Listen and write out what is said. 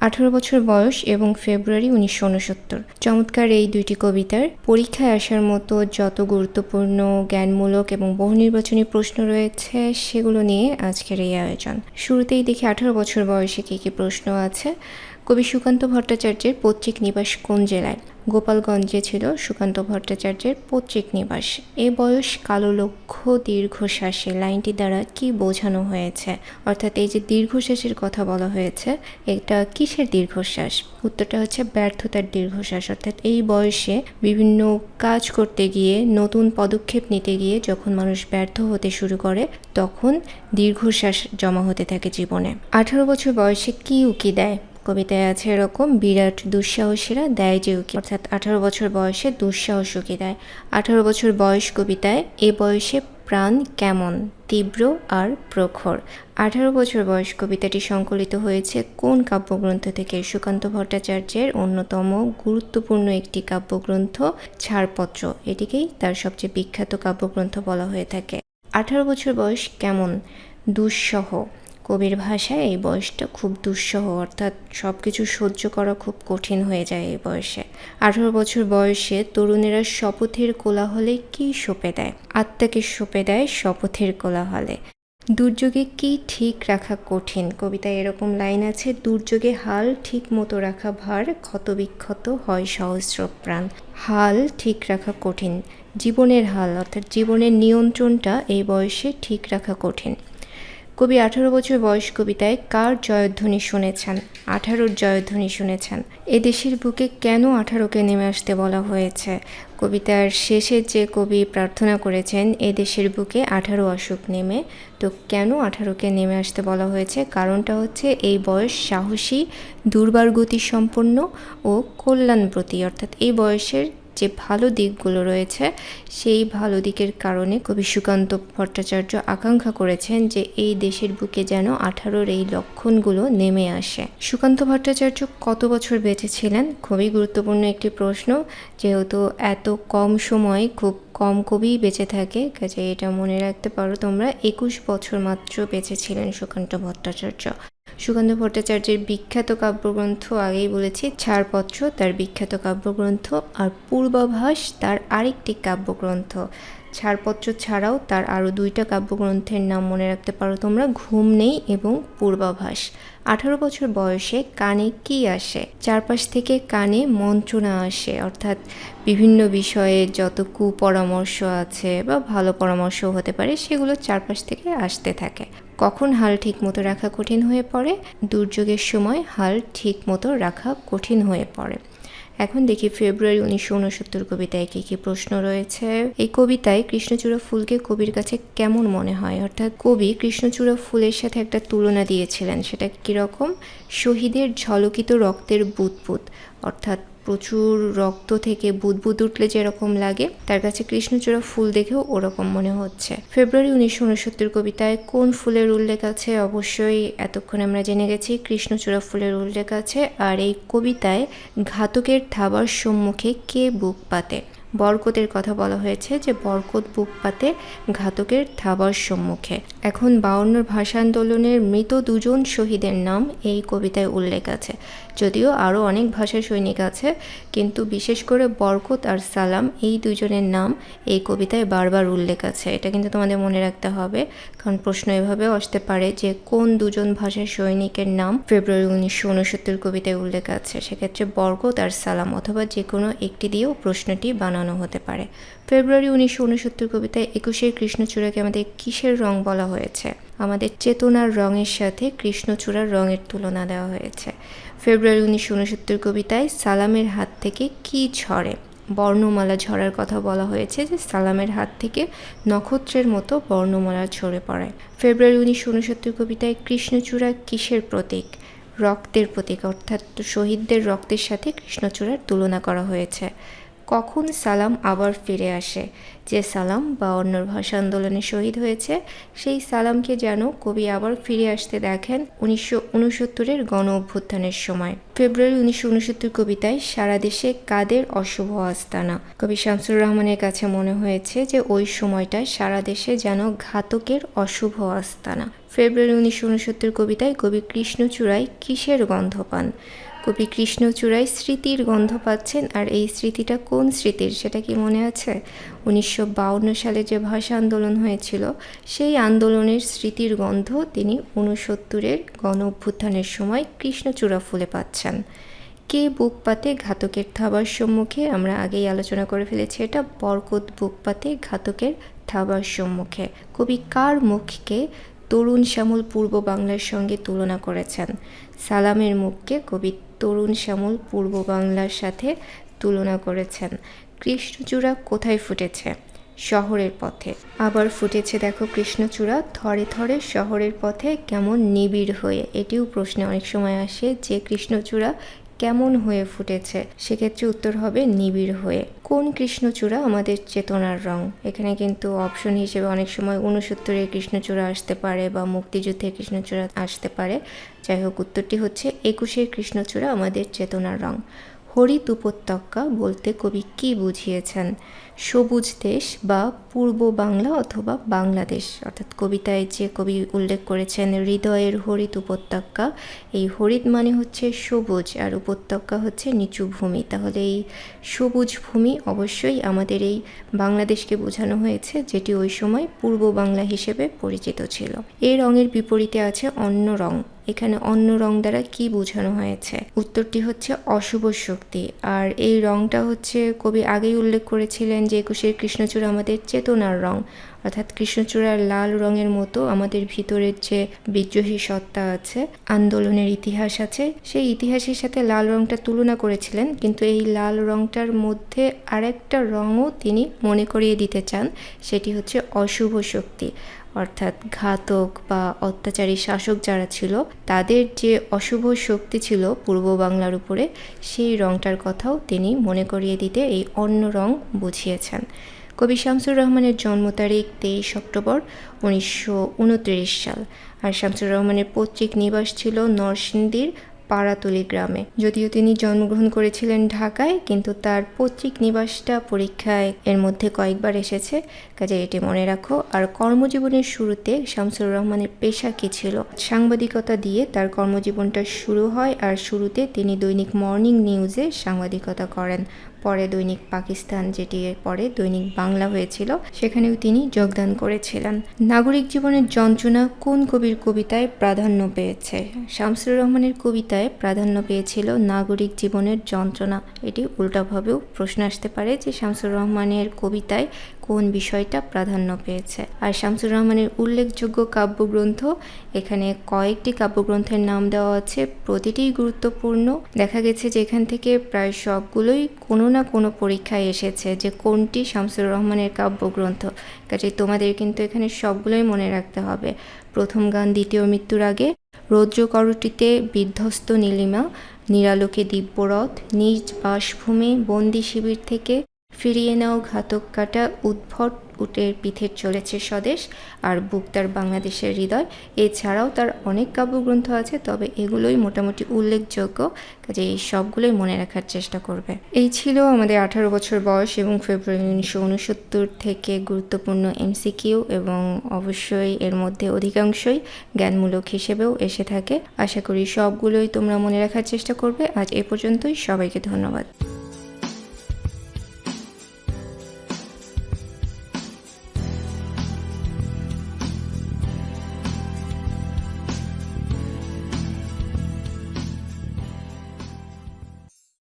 আঠারো বছর বয়স এবং ফেব্রুয়ারি উনিশশো উনসত্তর। চমৎকার এই দুইটি কবিতার পরীক্ষায় আসার মতো যত গুরুত্বপূর্ণ, জ্ঞানমূলক এবং বহু নির্বাচনী প্রশ্ন রয়েছে, সেগুলো নিয়ে আজকের এই আয়োজন। শুরুতেই দেখি আঠারো বছর বয়সে কী কী প্রশ্ন আছে। কবি সুকান্ত ভট্টাচার্যের পৈতৃক নিবাস কোন জেলায়? গোপালগঞ্জে ছিল সুকান্ত ভট্টাচার্যের পৈতৃক নিবাস। এ বয়স কালো লক্ষ্য দীর্ঘশ্বাসে। লাইনটি দ্বারা কি বোঝানো হয়েছে? অর্থাৎ এই যে দীর্ঘশ্বাসের কথা বলা হয়েছে, এটা কিসের দীর্ঘশ্বাস? উত্তরটা হচ্ছে ব্যর্থতার দীর্ঘশ্বাস। অর্থাৎ এই বয়সে বিভিন্ন কাজ করতে গিয়ে, নতুন পদক্ষেপ নিতে গিয়ে যখন মানুষ ব্যর্থ হতে শুরু করে, তখন দীর্ঘশ্বাস জমা হতে থাকে জীবনে। আঠারো বছর বয়সে কি উকি দেয়? কবিতায় আছে এরকম, বিরাট দুঃসাহসীরা দেয় যে উকি। অর্থাৎ আঠারো বছর বয়সে দুঃসাহস উকি দেয়। আঠারো বছর বয়স কবিতায়, এ বয়সে প্রাণ কেমন, তীব্র আর প্রখর? আঠারো বছর বয়স কবিতাটি সংকলিত হয়েছে কোন কাব্যগ্রন্থ থেকে? সুকান্ত ভট্টাচার্যের অন্যতম গুরুত্বপূর্ণ একটি কাব্যগ্রন্থ, ছাড়পত্র এটিকেই তার সবচেয়ে বিখ্যাত কাব্যগ্রন্থ বলা হয়ে থাকে। আঠারো বছর বয়স কেমন, দুঃসহ। কবির ভাষায় এই বয়সটা খুব দুঃসহ, অর্থাৎ সব কিছু সহ্য করা খুব কঠিন হয়ে যায় এই বয়সে। আঠারো বছর বয়সে তরুণেরা শপথের কোলাহলে কি সঁপে দেয়? আত্মাকে সঁপে দেয় শপথের কোলাহলে। দুর্যোগে কি ঠিক রাখা কঠিন? কবিতায় এরকম লাইন আছে, দুর্যোগে হাল ঠিক মতো রাখা ভার ক্ষতবিক্ষত হয় সহস্র প্রাণ। হাল ঠিক রাখা কঠিন। জীবনের হাল, অর্থাৎ জীবনের নিয়ন্ত্রণটা এই বয়সে ঠিক রাখা কঠিন। কবি আঠারো বছর বয়স কবিতায় কার জয়ধ্বনি শুনেছেন? আঠারোর জয়ধ্বনি শুনেছেন। এদেশের বুকে কেন আঠারোকে নেমে আসতে বলা হয়েছে? কবিতার শেষে যে কবি প্রার্থনা করেছেন এদেশের বুকে আঠারো আসুক নেমে তো কেন আঠারোকে নেমে আসতে বলা হয়েছে? কারণটা হচ্ছে এই বয়স সাহসী, দুর্বার গতি সম্পন্ন ও কল্যাণপ্রতি। অর্থাৎ এই বয়সের যে ভালো দিকগুলো রয়েছে, সেই ভালো দিকের কারণে কবি সুকান্ত ভট্টাচার্য আকাঙ্ক্ষা করেছেন যে এই দেশের বুকে যেন আঠারোর এই লক্ষণগুলো নেমে আসে। সুকান্ত ভট্টাচার্য কত বছর বেঁচে ছিলেন খুবই গুরুত্বপূর্ণ একটি প্রশ্ন। যেহেতু এত কম সময় খুব কম কবি বেঁচে থাকে কাজে এটা মনে রাখতে পারো তোমরা একুশ বছর মাত্র বেঁচে ছিলেন সুকান্ত ভট্টাচার্য। সুকান্ত ভট্টাচার্যের বিখ্যাত কাব্যগ্রন্থ আগেই বলেছি, ছাড়পত্র, তার বিখ্যাত কাব্যগ্রন্থ আর পূর্বাভাস, তার আরেকটি কাব্যগ্রন্থ। ছাড়পত্র ছাড়াও তার আরও দুইটা কাব্যগ্রন্থের নাম মনে রাখতে পারো তোমরা, ঘুম নেই এবং পূর্বাভাস। আঠারো বছর বয়সে কানে কি আসে? চারপাশ থেকে কানে মন্ত্রণা আসে, অর্থাৎ বিভিন্ন বিষয়ে যত কুপরামর্শ আছে বা ভালো পরামর্শ হতে পারে, সেগুলো চারপাশ থেকে আসতে থাকে। কখন হাল ঠিক মতো রাখা কঠিন হয়ে পড়ে? দুর্যোগের সময় হাল ঠিক মতো রাখা কঠিন হয়ে পড়ে। এখন দেখি ফেব্রুয়ারি উনিশশো উনসত্তর কবিতায় কী কী প্রশ্ন রয়েছে। এই কবিতায় কৃষ্ণচূড়া ফুলকে কবির কাছে কেমন মনে হয়? অর্থাৎ কবি কৃষ্ণচূড়া ফুলের সাথে একটা তুলনা দিয়েছিলেন। সেটা কীরকম? শহীদের ঝলকিত রক্তের বুদবুদ, অর্থাৎ প্রচুর রক্ত থেকে বুদবুদ উঠলে যেরকম লাগে, তার কাছে কৃষ্ণচূড়া ফুল দেখেও ওরকম মনে হচ্ছে। ফেব্রুয়ারি উনিশশো উনসত্তর কবিতায় কোন ফুলের উল্লেখ আছে? অবশ্যই এতক্ষণ আমরা জেনে গেছি কৃষ্ণচূড়া ফুলের উল্লেখ আছে, আর এই কবিতায় ঘাতকের থাবার সম্মুখে কে বুক পাতে? বরকতের কথা বলা হয়েছে যে বরকত বুক পাতে ঘাতকের থাবার সম্মুখে। এখন বাউন্নর ভাষা আন্দোলনের মৃত দুজন শহীদের নাম এই কবিতায় উল্লেখ আছে। যদিও আরও অনেক ভাষা সৈনিক আছে, কিন্তু বিশেষ করে বরকত আর সালাম এই দুজনের নাম এই কবিতায় বারবার উল্লেখ আছে। এটা কিন্তু তোমাদের মনে রাখতে হবে, কারণ প্রশ্ন এভাবেও আসতে পারে যে কোন দুজন ভাষার সৈনিকের নাম ফেব্রুয়ারি উনিশশো উনসত্তর কবিতায় উল্লেখ আছে। সেক্ষেত্রে বরকত আর সালাম অথবা যে কোনো একটি দিয়েও প্রশ্নটি বানানো হতে পারে। ফেব্রুয়ারি উনিশশো উনসত্তর কবিতায় একুশের কৃষ্ণচূড়াকে আমাদের কিসের রং বলা হয়েছে? আমাদের চেতনার রঙের সাথে কৃষ্ণচূড়ার রঙের তুলনা দেওয়া হয়েছে। ফেব্রুয়ারি উনিশশো উনসত্তর কবিতায় সালামের হাত থেকে কি ঝরে? বর্ণমালা ঝরার কথা বলা হয়েছে যে সালামের হাত থেকে নক্ষত্রের মতো বর্ণমালা ঝরে পড়ে। ফেব্রুয়ারি উনিশশো উনসত্তর কবিতায় কৃষ্ণচূড়া কিসের প্রতীক? রক্তের প্রতীক, অর্থাৎ শহীদদের রক্তের সাথে কৃষ্ণচূড়ার তুলনা করা হয়েছে। কখন সালাম আবার ফিরে আসে? যে সালাম বা অন্যর ভাষা আন্দোলনে শহীদ হয়েছে, সেই সালামকে যেন কবি আবার ফিরে আসতে দেখেন উনিশশো উনসত্তরের গণ অভ্যুত্থানের সময়। ফেব্রুয়ারি উনিশশো উনসত্তর কবিতায়, সারা দেশে কাদের অশুভ আস্তানা? কবি শামসুর রহমানের কাছে মনে হয়েছে যে ওই সময়টায় সারা দেশে যেন ঘাতকের অশুভ আস্তানা। ফেব্রুয়ারি উনিশশো উনসত্তর কবিতায় কবি কৃষ্ণচূড়ায় কিসের গন্ধ পান? কবি কৃষ্ণচূড়ায় স্মৃতির গন্ধ পাচ্ছেন, আর এই স্মৃতিটা কোন স্মৃতির সেটা কি মনে আছে? উনিশশো সালে যে ভাষা আন্দোলন হয়েছিল, সেই আন্দোলনের স্মৃতির গন্ধ তিনি উনসত্তরের গণ অভ্যুত্থানের সময় কৃষ্ণচূড়া ফুলে পাচ্ছেন। কে বুক পাতে ঘাতকের থাবার সম্মুখে? আমরা আগেই আলোচনা করে ফেলেছি এটা, বরকত বুক পাতে ঘাতকের থাবার সম্মুখে। কবি কার মুখকে তরুণ শ্যামল পূর্ব বাংলার সঙ্গে তুলনা করেছেন? সালামের মুখকে কবি তরুণ শ্যামল পূর্ব বাংলার সাথে তুলনা করেছেন। কৃষ্ণচূড়া কোথায় ফুটেছে? শহরের পথে। আবার ফুটেছে দেখো কৃষ্ণচূড়া, থরে থরে শহরের পথে কেমন নিবিড় হয়ে। এটিও প্রশ্নে অনেক সময় আসে যে কৃষ্ণচূড়া কেমন হয়ে ফুটেছে? সেক্ষেত্রে উত্তর হবে নিবিড় হয়ে। কোন কৃষ্ণচূড়া আমাদের চেতনার রং? এখানে কিন্তু অপশন হিসেবে অনেক সময় উনসত্তরের কৃষ্ণচূড়া আসতে পারে বা মুক্তিযুদ্ধের কৃষ্ণচূড়া আসতে পারে। যাই হোক, উত্তরটি হচ্ছে একুশের কৃষ্ণচূড়া আমাদের চেতনার রং। হরিত উপত্যকা বলতে কবি কি বুঝিয়েছেন? সবুজ দেশ বা পূর্ব বাংলা অথবা বাংলাদেশ। অর্থাৎ কবিতায় যে কবি উল্লেখ করেছেন, হৃদয়ের হরিত উপত্যকা, এই হরিত মানে হচ্ছে সবুজ আর উপত্যকা হচ্ছে নিচু ভূমি। তাহলে এই সবুজ ভূমি অবশ্যই আমাদের এই বাংলাদেশকে বোঝানো হয়েছে, যেটি ওই সময় পূর্ব বাংলা হিসেবে পরিচিত ছিল। এই রঙের বিপরীতে আছে অন্য রং। এখানে অন্য রং দ্বারা কি বোঝানো হয়েছে? উত্তরটি হচ্ছে অশুভ শক্তি। আর এই রংটা হচ্ছে কবি আগেই উল্লেখ করেছিলেন যে একুশের কৃষ্ণচূড়া আমাদের চেতনার রং, অর্থাৎ কৃষ্ণচূড়ার লাল রঙের মতো আমাদের ভিতরের যে বিদ্রোহী সত্তা আছে, আন্দোলনের ইতিহাস আছে, সেই ইতিহাসের সাথে লাল রংটা তুলনা করেছিলেন, কিন্তু এই লাল রংটার মধ্যে আরেকটা রঙও তিনি মনে করিয়ে দিতে চান, সেটি হচ্ছে অশুভ শক্তি। অর্থাৎ ঘাতক বা অত্যাচারী শাসক যারা ছিল, তাদের যে অশুভ শক্তি ছিল পূর্ব বাংলার উপরে, সেই রংটার কথাও তিনি মনে করিয়ে দিতে এই অন্য রং বুঝিয়েছেন। কবি শামসুর রহমানের জন্ম তারিখ তেইশ অক্টোবর উনিশশো উনত্রিশ সাল। আর শামসুর রহমানের পৈতৃক নিবাস ছিল নরসিংদীর পাড়াতলি গ্রামে। যদিও তিনি জন্মগ্রহণ করেছিলেন ঢাকায়, কিন্তু তার পৈতৃক নিবাসটা পরীক্ষায় এর মধ্যে কয়েকবার এসেছে। কাজে এটি মনে রাখো, আর কর্মজীবনের শুরুতে শামসুর রহমানের পেশা কী ছিল? সাংবাদিকতা দিয়ে তার কর্মজীবনটা শুরু হয়, আর শুরুতে তিনি দৈনিক মর্নিং নিউজে সাংবাদিকতা করেন। পরে দৈনিক পাকিস্তান যেটি পরে দৈনিক বাংলা হয়েছিল, সেখানেও তিনি যোগদান করেছিলেন। নাগরিক জীবনের যন্ত্রণা কোন কবির কবিতায় প্রাধান্য পেয়েছে? শামসুর রহমানের কবিতায় প্রাধান্য পেয়েছিল নাগরিক জীবনের যন্ত্রণা। এটি উল্টাভাবেও প্রশ্ন আসতে পারে যে শামসুর রহমানের কবিতায় কোন বিষয়টা প্রাধান্য পেয়েছে। আর শামসুর রহমানের উল্লেখযোগ্য কাব্যগ্রন্থ, এখানে কয়েকটি কাব্যগ্রন্থের নাম দেওয়া আছে, প্রতিটি গুরুত্বপূর্ণ। দেখা গেছে যে এখান থেকে প্রায় সবগুলোই কোনো না কোনো পরীক্ষায় এসেছে যে কোনটি শামসুর রহমানের কাব্যগ্রন্থ। কাজে তোমাদের কিন্তু এখানে সবগুলোই মনে রাখতে হবে। প্রথম গান, দ্বিতীয় মৃত্যুর আগে রৌদ্রকরটিতে বিধ্বস্ত নীলিমা, নিরালোকে দিব্যরথ, নিজ বাসভূমি বন্দি শিবির থেকে ফিরিয়ে নাও ঘাতক কাটা উদ্ভট উটের পিঠের চলেছে স্বদেশ আর বুক তার বাংলাদেশের হৃদয়। এছাড়াও তার অনেক কাব্যগ্রন্থ আছে, তবে এগুলোই মোটামুটি উল্লেখযোগ্য কাজে এই সবগুলোই মনে রাখার চেষ্টা করবে। এই ছিল আমাদের আঠারো বছর বয়স এবং ফেব্রুয়ারি উনিশশো উনসত্তর থেকে গুরুত্বপূর্ণ এমসিকিউ এবং অবশ্যই এর মধ্যে অধিকাংশই জ্ঞানমূলক হিসেবেও এসে থাকে। আশা করি সবগুলোই তোমরা মনে রাখার চেষ্টা করবে। আজ এ পর্যন্তই। সবাইকে ধন্যবাদ।